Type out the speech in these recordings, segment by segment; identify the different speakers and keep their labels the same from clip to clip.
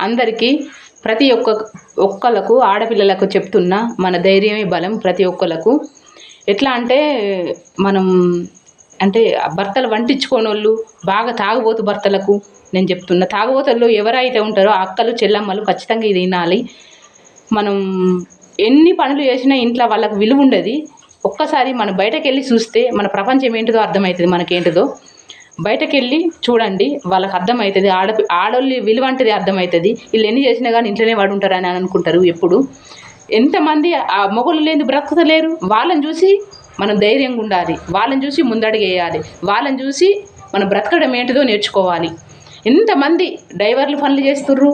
Speaker 1: అందరికీ ప్రతి ఒక్క ఒక్కలకు ఆడపిల్లలకు చెప్తున్న మన ధైర్యమే బలం ప్రతి ఒక్కళ్ళకు ఎట్లా అంటే మనం అంటే భర్తలు వంటించుకోనోళ్ళు బాగా తాగుబోతు భర్తలకు నేను చెప్తున్నా. తాగుబోతుల్లో ఎవరైతే ఉంటారో అక్కలు చెల్లమ్మలు ఖచ్చితంగా ఇది వినాలి. మనం ఎన్ని పనులు చేసినా ఇంట్లో వాళ్ళకు విలువ ఉండదు ఒక్కసారి మనం బయటకు వెళ్ళి చూస్తే మన ప్రపంచం ఏంటిదో అర్థమవుతుంది మనకేంటిదో. బయటకు వెళ్ళి చూడండి వాళ్ళకి అర్థమవుతుంది ఆడ ఆడోళ్ళు విలువ అంటే అర్థమవుతుంది వీళ్ళు ఎన్ని చేసినా కానీ ఇంట్లోనే వాడు ఉంటారని అనుకుంటారు ఎప్పుడు. ఎంతమంది ఆ మొగలు లేని బ్రతకలేరు వాళ్ళని చూసి మనం ధైర్యంగా ఉండాలి. వాళ్ళని చూసి ముందడుగు వాళ్ళని చూసి మనం బ్రతకడం ఏంటిదో నేర్చుకోవాలి. ఎంతమంది డ్రైవర్లు పనులు చేస్తుర్రు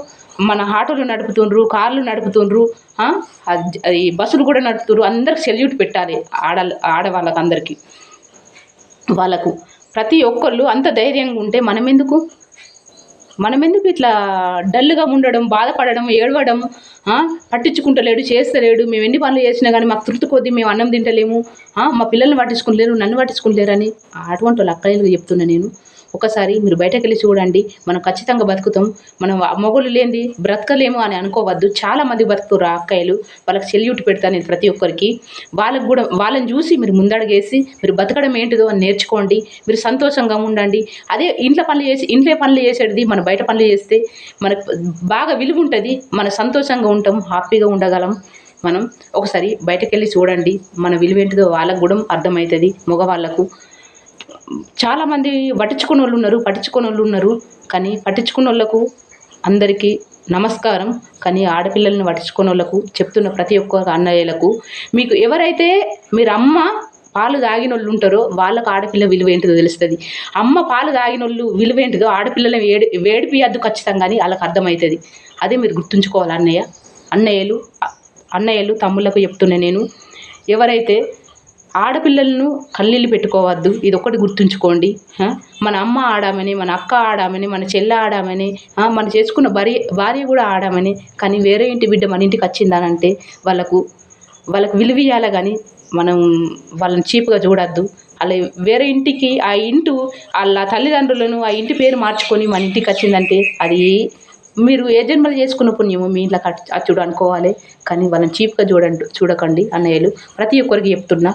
Speaker 1: మన ఆటోలు నడుపుతుండ్రు కార్లు నడుపుతుండ్రు అది బస్సులు కూడా నడుపుతుండ్రు. అందరికి సెల్యూట్ పెట్టాలి ఆడ ఆడవాళ్ళకి అందరికీ వాళ్ళకు ప్రతి ఒక్కళ్ళు అంత ధైర్యంగా ఉంటే మనమెందుకు? మనమెందుకు ఇట్లా డల్గా ఉండడం బాధపడడం ఏడవడం పట్టించుకుంటలేడు చేస్తలేడు. మేము ఎన్ని పనులు చేసినా కానీ మాకు తృప్తి కొద్దీ మేము అన్నం తింటలేము. మా పిల్లల్ని పట్టించుకుంటలేరు నన్ను పట్టించుకుంటలేరు అని అటువంటి వాళ్ళు అక్కయ్యలకు చెప్తున్నా నేను. ఒకసారి మీరు బయటకు వెళ్ళి చూడండి. మనం ఖచ్చితంగా బతుకుతాం. మనం మొగలు లేనిది బ్రతకలేము అని అనుకోవద్దు. చాలా మంది బతుకుతారు అక్కయ్యలు. వాళ్ళకి సెల్యూట్ పెడతాను నేను ప్రతి ఒక్కరికి. వాళ్ళకు కూడా వాళ్ళని చూసి మీరు ముందడుగేసి మీరు బతకడం ఏంటిదో అని నేర్చుకోండి. మీరు సంతోషంగా ఉండండి. అదే ఇంట్లో పనులు చేసి ఇంట్లో పనులు చేసేది మన బయట పనులు చేస్తే మనకు బాగా విలువ ఉంటుంది. మన సంతోషంగా ఉంటాం హ్యాపీగా ఉండగలం. మనం ఒకసారి బయటకు వెళ్ళి చూడండి. మన విలువ ఏంటిదో వాళ్ళకు కూడా అర్థమవుతుంది. మగవాళ్ళకు చాలామంది పట్టించుకున్న వాళ్ళు ఉన్నారు పట్టించుకున్న వాళ్ళు ఉన్నారు. కానీ పట్టించుకున్న వాళ్ళకు అందరికీ నమస్కారం. కానీ ఆడపిల్లల్ని పట్టించుకున్న వాళ్ళకు చెప్తున్న ప్రతి ఒక్క అన్నయ్యలకు మీకు ఎవరైతే మీరు అమ్మ పాలు తాగిన వాళ్ళు ఉంటారో వాళ్ళకు ఆడపిల్ల విలువ ఏంటిదో తెలుస్తుంది. అమ్మ పాలు తాగిన వాళ్ళు విలువ ఏంటిదో ఆడపిల్లల్ని వేడి వేడిపియద్దు ఖచ్చితంగా అని వాళ్ళకి అర్థమవుతుంది. అదే మీరు గుర్తుంచుకోవాలి అన్నయ్య. అన్నయ్యలు అన్నయ్యలు తమ్ముళ్ళకు చెప్తున్నా నేను. ఎవరైతే ఆడపిల్లలను కన్నీళ్ళు పెట్టుకోవద్దు. ఇది ఒకటి గుర్తుంచుకోండి మన అమ్మ ఆడామని మన అక్క ఆడామని మన చెల్లె ఆడామని మన మనం చేసుకున్న భార్య భార్య కూడా ఆడామని కానీ వేరే ఇంటి బిడ్డ మన ఇంటికి వచ్చిందనంటే వాళ్ళకు వాళ్ళకు విలువ ఇవ్వాలి కానీ మనం వాళ్ళని చీప్గా చూడొద్దు. అలా వేరే ఇంటికి ఆ ఇంటు వాళ్ళ తల్లిదండ్రులను ఆ ఇంటి పేరు మార్చుకొని మన ఇంటికి వచ్చిందంటే అది మీరు ఏ జన్మలు చేసుకున్న పుణ్యము మీ ఇంట్లో అచ్చుడు అనుకోవాలి. కానీ వాళ్ళని చీప్గా చూడండి చూడకండి అన్నయ్యలు. ప్రతి ఒక్కరికి చెప్తున్నా.